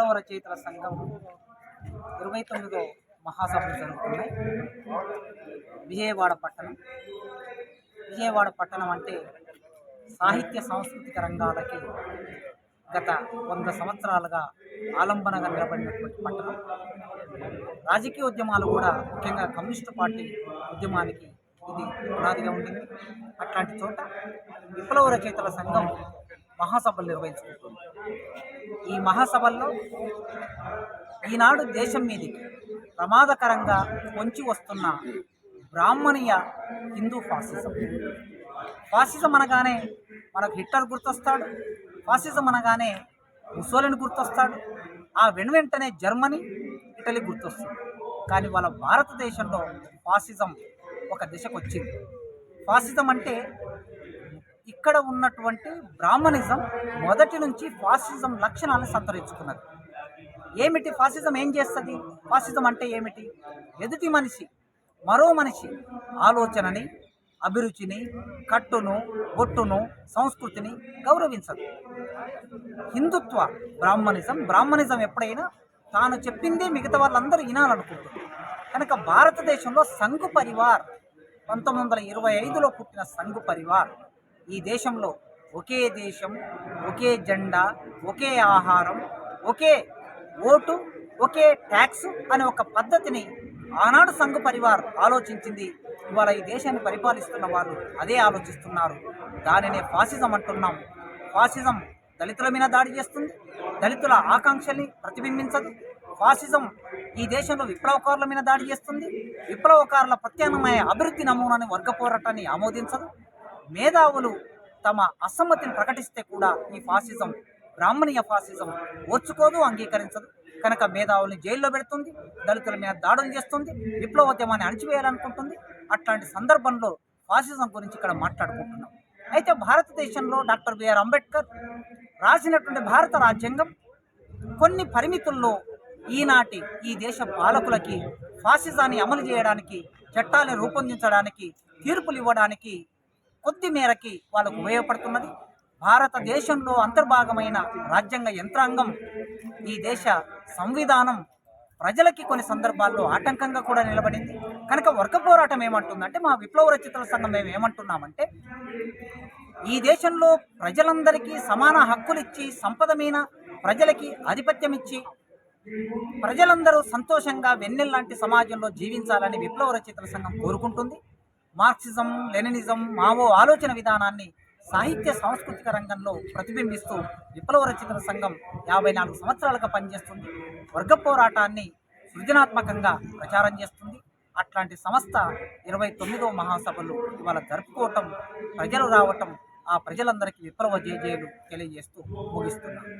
విప్లవ రచయితల సంఘం ఇరవై తొమ్మిదో మహాసభలు జరుగుతున్నాయి. విజయవాడ పట్టణం. విజయవాడ పట్టణం అంటే సాహిత్య సాంస్కృతిక రంగాలకి గత వంద సంవత్సరాలుగా ఆలంబనగా నిలబడినటువంటి పట్టణం. రాజకీయ ఉద్యమాలు కూడా ముఖ్యంగా కమ్యూనిస్టు పార్టీ ఉద్యమానికి ఇది పునాదిగా ఉంటుంది అట్లాంటి చోట విప్లవ రచయితల సంఘం మహాసభలు నిర్వహించుకుంటుంది. ఈ మహాసభల్లో ఈనాడు దేశం మీదకి ప్రమాదకరంగా పొంచి వస్తున్న బ్రాహ్మణీయ హిందూ ఫాసిజం. ఫాసిజం అనగానే మనకు హిట్లర్ గుర్తొస్తాడు ఫాసిజం అనగానే ముసోలిని గుర్తొస్తాడు ఆ వెను వెంటనే జర్మనీ ఇటలీ గుర్తొస్తుంది. కానీ వాళ్ళ భారతదేశంలో ఫాసిజం ఒక దిశకు వచ్చింది ఫాసిజం అంటే ఇక్కడ ఉన్నటువంటి బ్రాహ్మణిజం మొదటి నుంచి ఫాసిజం లక్షణాలను సంతరించుకున్నది. ఏమిటి ఫాసిజం? ఏం చేస్తుంది? ఫాసిజం అంటే ఏమిటి? ఎదుటి మనిషి మరో మనిషి ఆలోచనని అభిరుచిని కట్టును ఒట్టును సంస్కృతిని గౌరవించదు. హిందుత్వ బ్రాహ్మణిజం బ్రాహ్మణిజం ఎప్పుడైనా తాను చెప్పిందే మిగతా వాళ్ళందరూ వినాలనుకుంటుంది. కనుక భారతదేశంలో సంఘు పరివార్ పంతొమ్మిది వందల ఇరవై ఐదులో పుట్టిన సంఘు పరివార్ ఈ దేశంలో ఒకే దేశం ఒకే జెండా ఒకే ఆహారం ఒకే ఓటు ఒకే ట్యాక్స్ అనే ఒక పద్ధతిని ఆనాడు సంఘ పరివార్ ఆలోచించింది. ఇవాళ ఈ దేశాన్ని పరిపాలిస్తున్న వాళ్ళు అదే ఆలోచిస్తున్నారు. దానినే ఫాసిజం అంటున్నాం. ఫాసిజం దళితుల మీద దాడి చేస్తుంది. దళితుల ఆకాంక్షల్ని ప్రతిబింబించదు. ఫాసిజం ఈ దేశంలో విప్లవకారుల మీద దాడి చేస్తుంది. విప్లవకారుల ప్రత్యామ్నాయ అభివృద్ధి నమూనాని వర్గ పోరాటాన్ని ఆమోదించదు. మేధావులు తమ అసమ్మతిని ప్రకటిస్తే కూడా ఈ ఫాసిజం బ్రాహ్మణీయ ఫాసిజం ఓర్చుకోదు అంగీకరించదు. కనుక మేధావుల్ని జైల్లో పెడుతుంది దళితుల మీద దాడులు చేస్తుంది విప్లవోద్యమాన్ని అణచివేయాలనుకుంటుంది. అట్లాంటి సందర్భంలో ఫాసిజం గురించి ఇక్కడ మాట్లాడుకుంటున్నాం. అయితే భారతదేశంలో డాక్టర్ బిఆర్ అంబేద్కర్ రాసినటువంటి భారత రాజ్యాంగం కొన్ని పరిమితుల్లో ఈనాటి ఈ దేశ పాలకులకి ఫాసిజాన్ని అమలు చేయడానికి చట్టాలను రూపొందించడానికి తీర్పులు ఇవ్వడానికి కొద్ది మేరకి వాళ్ళకు ఉపయోగపడుతున్నది. భారతదేశంలో అంతర్భాగమైన రాజ్యాంగ యంత్రాంగం ఈ దేశ సంవిధానం ప్రజలకి కొన్ని సందర్భాల్లో ఆటంకంగా కూడా నిలబడింది. కనుక వర్గ పోరాటం ఏమంటుందంటే మా విప్లవ రచితల సంఘం మేము ఏమంటున్నామంటే ఈ దేశంలో ప్రజలందరికీ సమాన హక్కులు ఇచ్చి సంపద మీద ప్రజలకి ఆధిపత్యం ఇచ్చి ప్రజలందరూ సంతోషంగా వెన్నెల్లాంటి సమాజంలో జీవించాలని విప్లవ రచయితల సంఘం కోరుకుంటుంది. మార్క్సిజం లెనినిజం మావో ఆలోచన విధానాన్ని సాహిత్య సాంస్కృతిక రంగంలో ప్రతిబింబిస్తూ విప్లవ రచయితల సంఘం యాభై నాలుగు సంవత్సరాలుగా పనిచేస్తుంది. వర్గ పోరాటాన్ని సృజనాత్మకంగా ప్రచారం చేస్తుంది. అట్లాంటి సంస్థ ఇరవై తొమ్మిదో మహాసభలు ఇవాళ జరుపుకోవటం ప్రజలు రావటం ఆ ప్రజలందరికీ విప్లవ జేజేలు తెలియజేస్తూ ముగిస్తున్నారు